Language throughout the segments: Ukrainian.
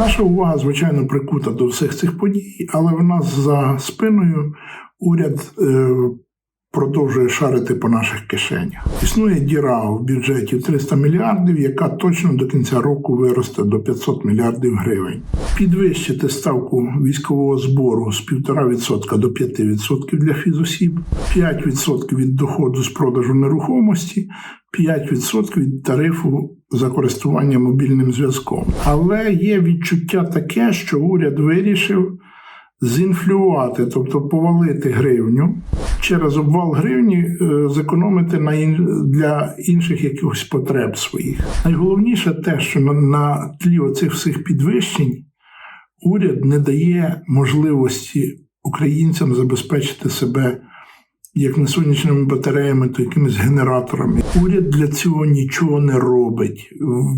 Наша увага, звичайно, прикута до всіх цих подій, але в нас за спиною уряд е, продовжує шарити по наших кишенях. Існує діра в бюджеті 300 мільярдів, яка точно до кінця року виросте до 500 мільярдів гривень. Підвищити ставку військового збору з 1,5% до 5% для фізосіб, 5% від доходу з продажу нерухомості, 5% від тарифу за користування мобільним зв'язком. Але є відчуття таке, що уряд вирішив зінфлювати, тобто повалити гривню через обвал гривні, е, зекономити на для інших якихось потреб своїх. Найголовніше те, що на тлі оцих всіх підвищень уряд не дає можливості українцям забезпечити себе як не сонячними батареями, то якимись генераторами. Уряд для цього нічого не робить.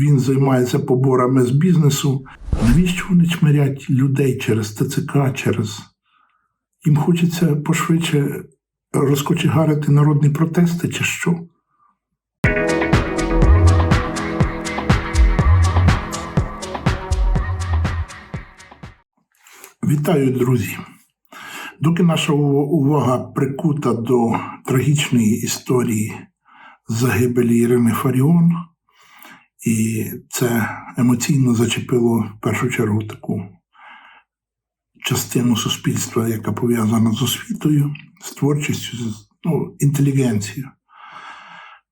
Він займається поборами з бізнесу. Навіщо вони чмирять людей через ТЦК, через їм хочеться пошвидше розкочегарити народні протести, чи що? Вітаю, друзі! Доки наша увага прикута до трагічної історії загибелі Ірини Фаріон, і це емоційно зачепило в першу чергу таку частину суспільства, яка пов'язана з освітою, з творчістю, з ну, інтелігенцією.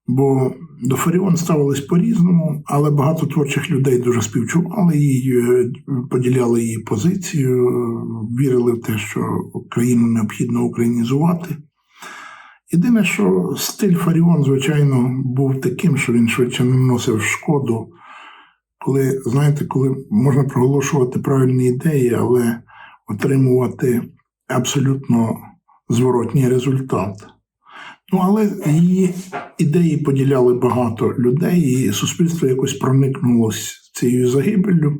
Бо до Фаріон ставились по-різному, але багато творчих людей дуже співчували її, е, поділяли її позицію, вірили в те, що Україну необхідно українізувати. Єдине, що стиль Фаріон, звичайно, був таким, що він швидше наносив шкоду, коли, знаєте, коли можна проголошувати правильні ідеї, але отримувати абсолютно зворотній результат. Ну, але її ідеї поділяли багато людей, і суспільство якось проникнулося цією загибеллю.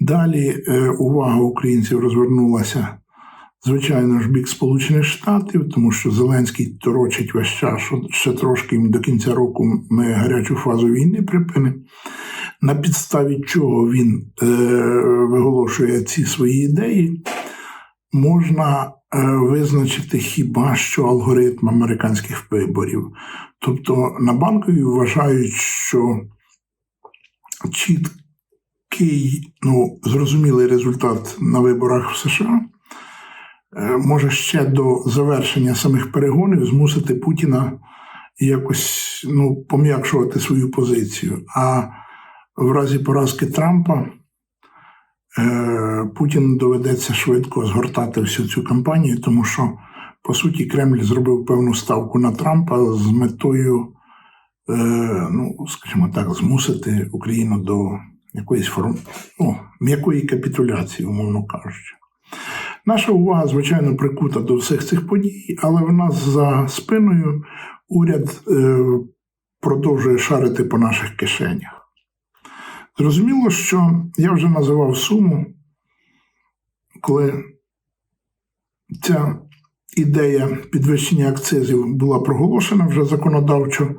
Далі е, увага українців розвернулася, звичайно ж, бік Сполучених Штатів, тому що Зеленський торочить весь час, що ще трошки до кінця року ми гарячу фазу війни припинимо. На підставі чого він е, виголошує ці свої ідеї, можна визначити хіба що алгоритм американських виборів. Тобто на банкові вважають, що чіткий, ну, зрозумілий результат на виборах в США е, може ще до завершення самих перегонів змусити Путіна якось ну, пом'якшувати свою позицію. А в разі поразки Трампа е, Путін доведеться швидко згортати всю цю кампанію, тому що, по суті, Кремль зробив певну ставку на Трампа з метою, е, ну, скажімо так, змусити Україну до якоїсь форм... ну, м'якої капітуляції, умовно кажучи. Наша увага, звичайно, прикута до всіх цих подій, але в нас за спиною уряд е, продовжує шарити по наших кишенях. Зрозуміло, що я вже називав суму, коли ця ідея підвищення акцизів була проголошена вже законодавчо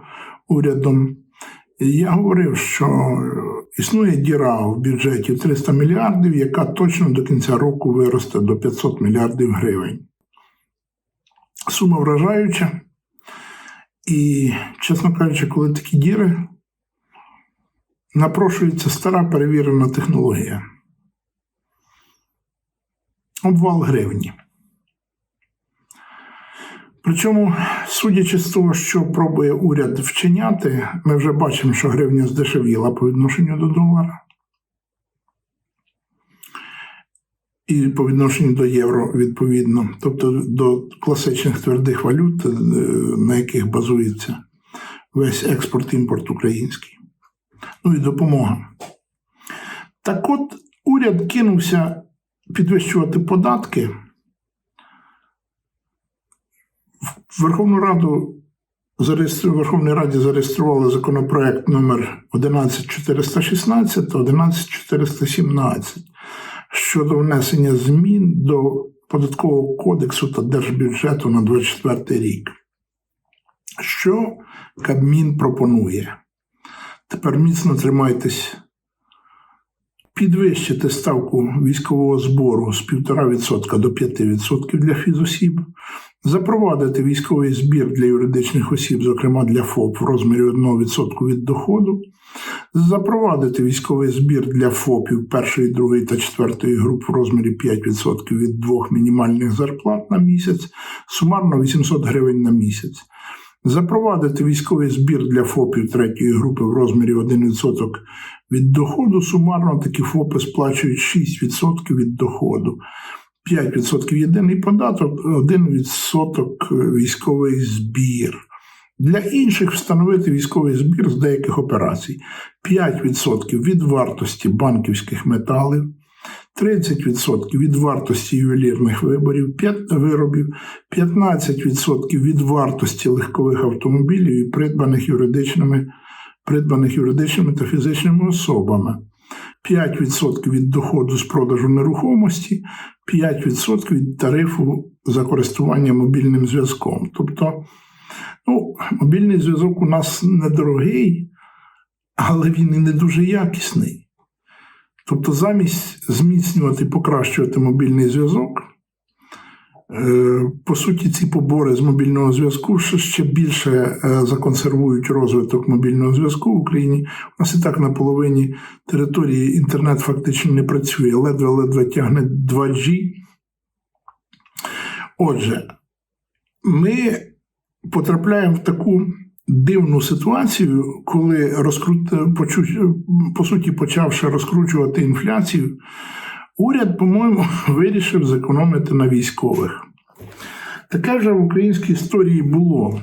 урядом. Я говорив, що існує діра в бюджеті 300 мільярдів, яка точно до кінця року виросте до 500 мільярдів гривень. Сума вражаюча. І, чесно кажучи, коли такі діри, напрошується стара перевірена технологія. Обвал гривні. Причому, судячи з того, що пробує уряд вчиняти, ми вже бачимо, що гривня здешевіла по відношенню до долара. І по відношенню до євро, відповідно, тобто до класичних твердих валют, е, на яких базується весь експорт-імпорт український. Ну і допомога. Так от уряд кинувся підвищувати податки. Верховну Раду в Верховній Раді зареєстрували законопроект номер 11416 та 11417 щодо внесення змін до податкового кодексу та держбюджету на 24 рік. Що Кабмін пропонує? Тепер міцно тримайтесь. Підвищити ставку військового збору з 1,5% до 5% для фізосіб, запровадити військовий збір для юридичних осіб, зокрема для ФОП, в розмірі 1% від доходу, запровадити військовий збір для ФОПів першої, другої та четвертої груп в розмірі 5% від двох мінімальних зарплат на місяць, сумарно 800 гривень на місяць. Запровадити військовий збір для ФОПів третьої групи в розмірі 1% від доходу. Сумарно такі ФОПи сплачують 6% від доходу, 5% єдиний податок, 1% військовий збір. Для інших встановити військовий збір з деяких операцій 5% від вартості банківських металів, 30% від вартості ювелірних виборів, виробів, 15% від вартості легкових автомобілів і придбаних юридичними, придбаних юридичними та фізичними особами, 5% від доходу з продажу нерухомості, 5% від тарифу за користування мобільним зв'язком. Тобто, ну, мобільний зв'язок у нас недорогий, але він і не дуже якісний. Тобто, замість зміцнювати, покращувати мобільний зв'язок, е, по суті, ці побори з мобільного зв'язку ще більше е, законсервують розвиток мобільного зв'язку в Україні. У нас і так на половині території інтернет фактично не працює, ледве-ледве тягне 2G. Отже, ми потрапляємо в таку дивну ситуацію, коли розкрут... по суті почавши розкручувати інфляцію, уряд, по-моєму, вирішив зекономити на військових. Таке вже в українській історії було.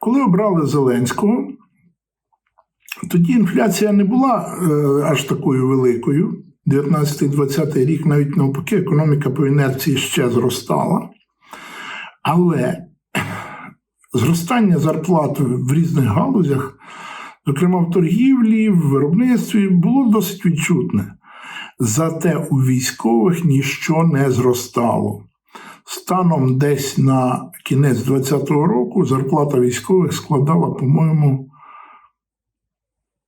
Коли обрали Зеленського, тоді інфляція не була е, аж такою великою. 19-20 рік навіть навпаки, економіка по інерції ще зростала. Але зростання зарплат в різних галузях, зокрема в торгівлі, в виробництві, було досить відчутне. Зате у військових ніщо не зростало. Станом десь на кінець 2020 року зарплата військових складала, по-моєму,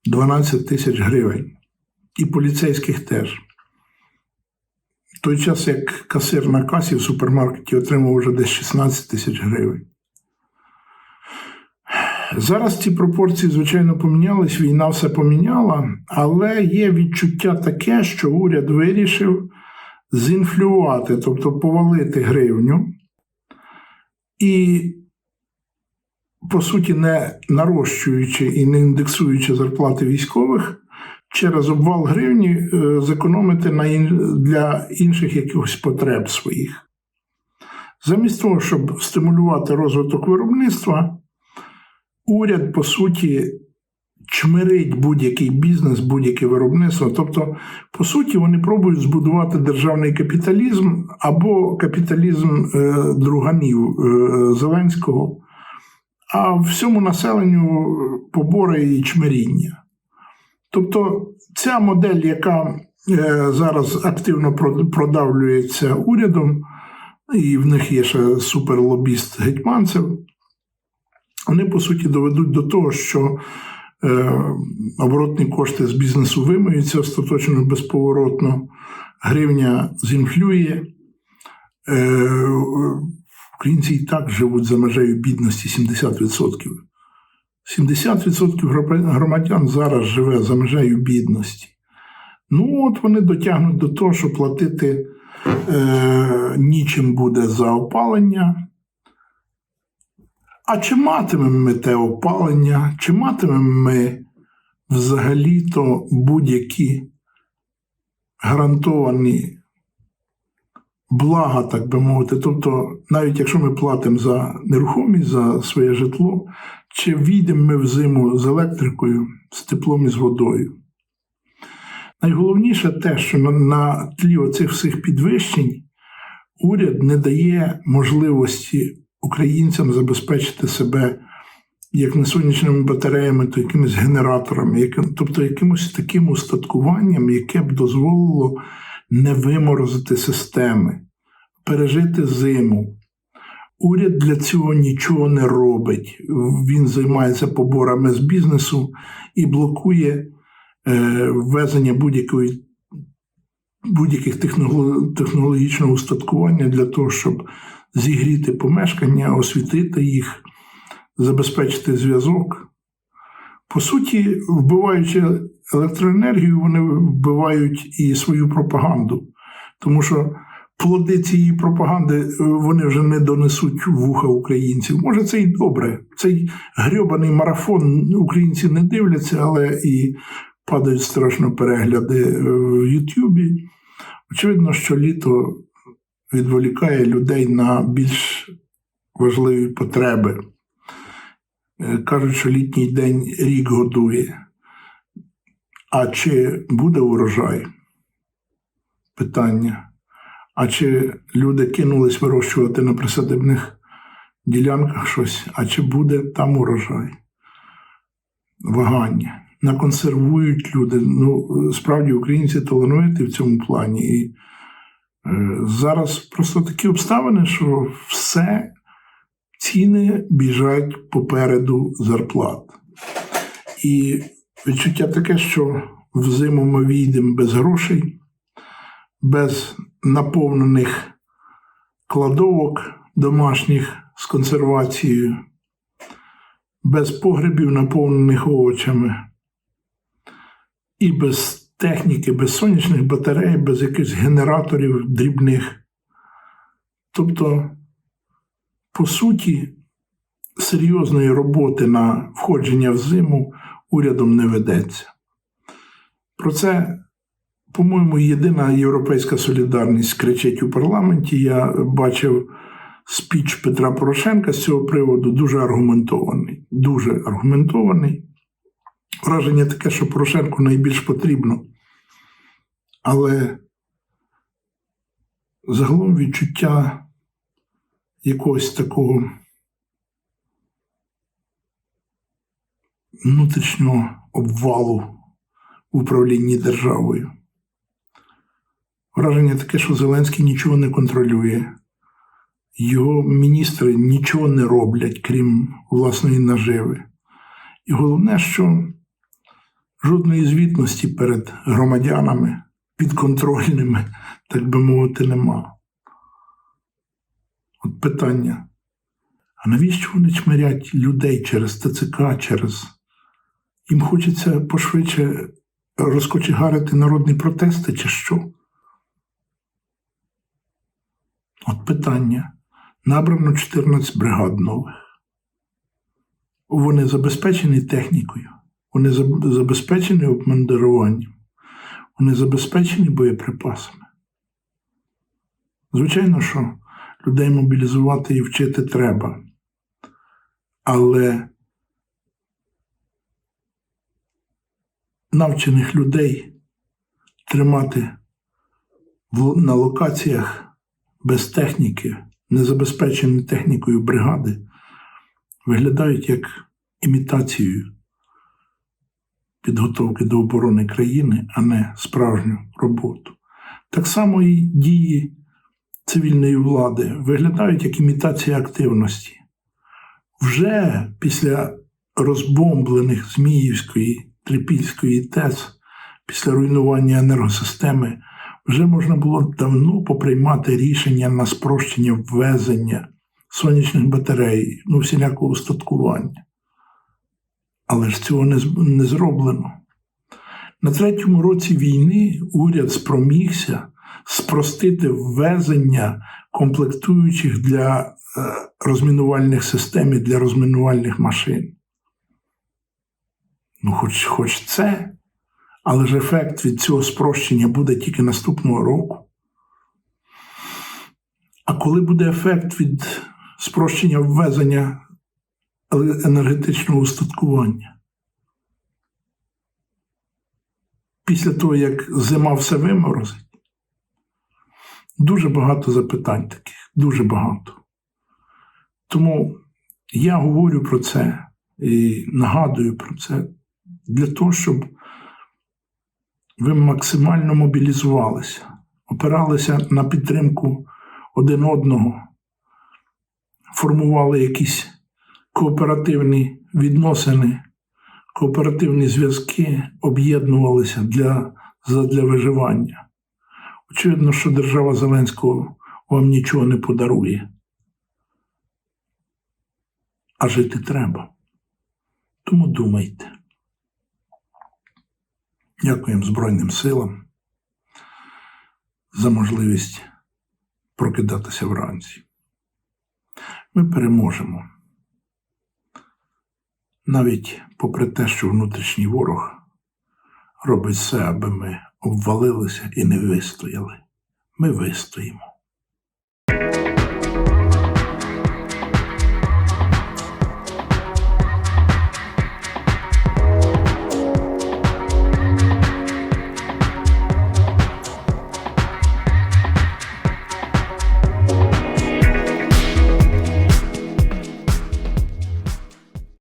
12 тисяч гривень. І поліцейських теж. В той час, як касир на касі в супермаркеті отримав вже десь 16 тисяч гривень. Зараз ці пропорції, звичайно, помінялись, війна все поміняла, але є відчуття таке, що уряд вирішив зінфлювати, тобто повалити гривню і, по суті, не нарощуючи і не індексуючи зарплати військових, через обвал гривні е, зекономити на для інших якихось потреб своїх. Замість того, щоб стимулювати розвиток виробництва уряд, по суті, чмирить будь-який бізнес, будь-яке виробництво. Тобто, по суті, вони пробують збудувати державний капіталізм або капіталізм е, друганів е, Зеленського, а всьому населенню побори і чмиріння. Тобто, ця модель, яка е, зараз активно продавлюється урядом, і в них є ще суперлобіст гетьманцев вони по суті доведуть до того, що е, оборотні кошти з бізнесу вимиються остаточно безповоротно, гривня зінфлює. Е, Українці і так живуть за межею бідності 70%. 70% громадян зараз живе за межею бідності. Ну, от вони дотягнуть до того, що платити е, нічим буде за опалення. А чи матимемо ми те опалення, чи матимемо ми взагалі-то будь-які гарантовані блага, так би мовити. Тобто, навіть якщо ми платимо за нерухомість, за своє житло, чи війдемо ми в зиму з електрикою, з теплом і з водою. Найголовніше те, що на тлі оцих всіх підвищень уряд не дає можливості українцям забезпечити себе як не сонячними батареями, то якимись генераторами, тобто якимось таким устаткуванням, яке б дозволило не виморозити системи, пережити зиму. Уряд для цього нічого не робить. Він займається поборами з бізнесу і блокує е, ввезення будь-якої будь-яких технологічного устаткування для того, щоб зігріти помешкання, освітити їх, забезпечити зв'язок. По суті, вбиваючи електроенергію, вони вбивають і свою пропаганду, тому що плоди цієї пропаганди е, вони вже не донесуть вуха українців. Може, це й добре. Цей грьобаний марафон українці не дивляться, але і падають страшно перегляди е, в Ютубі. Очевидно, що літо відволікає людей на більш важливі потреби. Е, Кажуть, що літній день рік годує. А чи буде урожай? Питання. А чи люди кинулись вирощувати на присадибних ділянках щось, а чи буде там урожай? Вагання. Наконсервують люди. Ну, справді, українці талановиті в цьому плані. І зараз просто такі обставини, що все ціни біжать попереду зарплат. І відчуття таке, що в зиму ми війдемо без грошей, без наповнених кладовок домашніх з консервацією, без погребів, наповнених овочами, і без техніки, без сонячних батарей, без якихось генераторів дрібних. Тобто, по суті, серйозної роботи на входження в зиму урядом не ведеться. Про це, по-моєму, єдина європейська солідарність кричить у парламенті. Я бачив спіч Петра Порошенка з цього приводу дуже аргументований. Дуже аргументований. Враження таке, що Порошенку найбільш потрібно. Але загалом відчуття якогось такого внутрішнього обвалу в управлінні державою. Враження таке, що Зеленський нічого не контролює, його міністри нічого не роблять, крім власної наживи. І головне, що жодної звітності перед громадянами підконтрольними, так би мовити, нема. От питання. А навіщо вони чмирять людей через ТЦК, через. Їм хочеться пошвидше розкочегарити народні протести, чи що? От питання. Набрано 14 бригад нових. Вони забезпечені технікою, вони забезпечені обмундируванням, вони забезпечені боєприпасами. Звичайно, що людей мобілізувати і вчити треба. Але навчених людей тримати на локаціях без техніки, не забезпечені технікою бригади, виглядають як імітацією підготовки до оборони країни, а не справжню роботу. Так само і дії цивільної влади виглядають як імітація активності. Вже після розбомблених Зміївської, Трипільської ТЕС, після руйнування енергосистеми, вже можна було давно поприймати рішення на спрощення ввезення сонячних батарей, ну, всілякого устаткування. Але ж цього не, не зроблено. На третьому році війни уряд спромігся спростити ввезення комплектуючих для е, розмінувальних систем і для розмінувальних машин. Ну, хоч, хоч це, але ж ефект від цього спрощення буде тільки наступного року. А коли буде ефект від спрощення ввезення енергетичного устаткування? Після того, як зима все виморозить? Дуже багато запитань таких, дуже багато. Тому я говорю про це і нагадую про це для того, щоб ви максимально мобілізувалися, опиралися на підтримку один одного, формували якісь кооперативні відносини, кооперативні зв'язки, об'єднувалися для, задля виживання. Очевидно, що держава Зеленського вам нічого не подарує. А жити треба. Тому думайте. Дякуємо Збройним силам за можливість прокидатися вранці. Ми переможемо. Навіть попри те, що внутрішній ворог робить все, аби ми обвалилися і не вистояли. Ми вистоїмо.